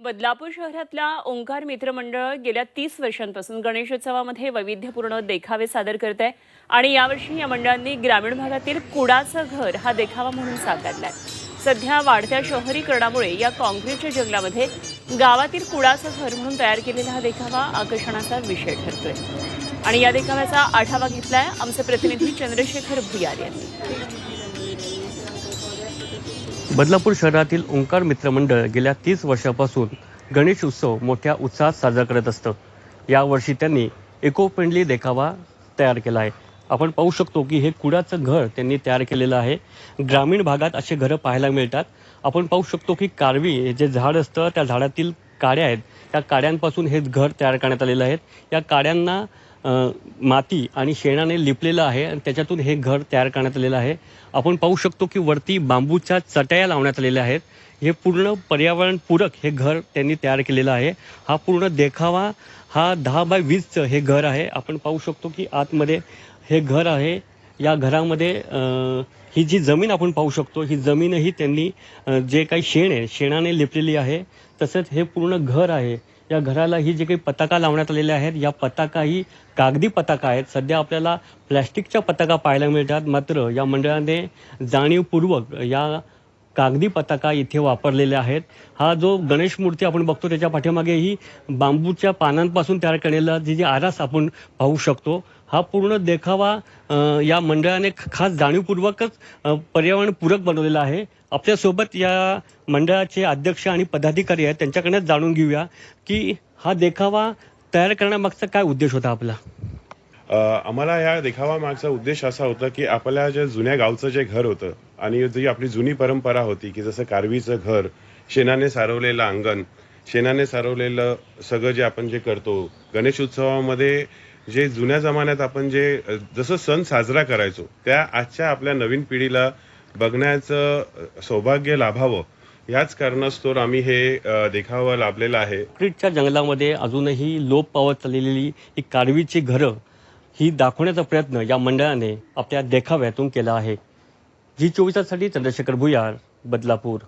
बदलापूर शहरातल्या ओंकार मित्र मंडळ गेल्या तीस वर्षांपासून गणेशोत्सवामध्ये वैविध्यपूर्ण देखावे सादर करत आहे आणि यावर्षी या मंडळांनी ग्रामीण भागातील कुडाचं घर हा देखावा म्हणून साकारलाय. सध्या वाढत्या शहरीकरणामुळे या काँक्रीटच्या जंगलामध्ये गावातील कुडाचं घर म्हणून तयार केलेला हा देखावा आकर्षणाचा विषय ठरतोय. आणि या देखाव्याचा आढावा घेतलाय आमचे प्रतिनिधी चंद्रशेखर भुयार यांनी. बदलापूर शहरातील ओंकार मित्र मंडळ गेल्या तीस वर्षापासून गणेश उत्सव मोठ्या उत्साहात साजरा करत असतं. यावर्षी त्यांनी इको फ्रेंडली देखावा तयार केला आहे. आपण पाहू शकतो की हे कुडाचं घर त्यांनी तयार केलेलं आहे. ग्रामीण भागात असे घरं पाहायला मिळतात. आपण पाहू शकतो की कारवी हे जे झाड असतं त्या झाडातील काड्या आहेत. त्या काड्यांपासून हे घर तयार करण्यात आलेलं आहे. या काड्यांना माती आणि शेणाने लिपलेलं आहे आणि त्याच्यातून हे घर तयार करण्यात आलेलं आहे. आपण पाहू शकतो की वरती बांबूच्या चटया लावण्यात आलेल्या आहेत. हे पूर्ण पर्यावरणपूरक हे घर त्यांनी तयार केलेलं आहे. हा पूर्ण देखावा हा दहा बाय वीसचं हे घर आहे. आपण पाहू शकतो की आतमध्ये हे घर आहे. या घरामध्ये ही जी जमीन आपण पाहू शकतो ही जमीनही त्यांनी जे काही शेण आहे शेणाने लिपलेली आहे तसंच हे पूर्ण घर आहे. या घराला ही जे काही पताका लावण्यात आलेल्या आहेत या पताका ही कागदी पताका आहेत. सध्या आपल्याला प्लॅस्टिकच्या पताका पाहायला मिळतात मात्र या मंडळाने जाणीवपूर्वक या कागदी पताका इथे वापरलेल्या आहेत. हा जो गणेश मूर्ती आपण बघतो त्याच्या पाठीमागे ही बांबूच्या पानांपासून तयार केलेला जी जी आरास आपण पाहू शकतो हा पूर्ण देखावा या मंडळाने खास जाणीवपूर्वकच पर्यावरणपूरक बनवलेला आहे. आपल्यासोबत या मंडळाचे अध्यक्ष आणि पदाधिकारी आहेत. त्यांच्याकडनं जाणून घेऊया की हा देखावा तयार करण्यामागचा काय उद्देश होता आपला? आम्हाला या देखावा मागचा उद्देश असा होता की आपल्या ज्या जुन्या गावचं जे घर होतं आणि जी आपली जुनी परंपरा होती की जसं कारवीचं घर शेणाने सारवलेलं अंगण शेणाने सारवलेलं सगळं जे आपण जे करतो गणेश उत्सवामध्ये जे जुन्या जमान्यात आपण जे जसं सण साजरा करायचो त्या आजच्या आपल्या नवीन पिढीला बघण्याचं सौभाग्य लाभावं याच कारणास्तोर आम्ही हे देखावा लाभलेला आहे. क्रिटच्या जंगलामध्ये अजूनही लोप पावत चाललेली ही कारवीची घरं ही दाखवण्याचा प्रयत्न या मंडळाने आपल्या देखाव्यातून केला आहे. जी चोवीसासाठी चंद्रशेखर भुयार बदलापूर.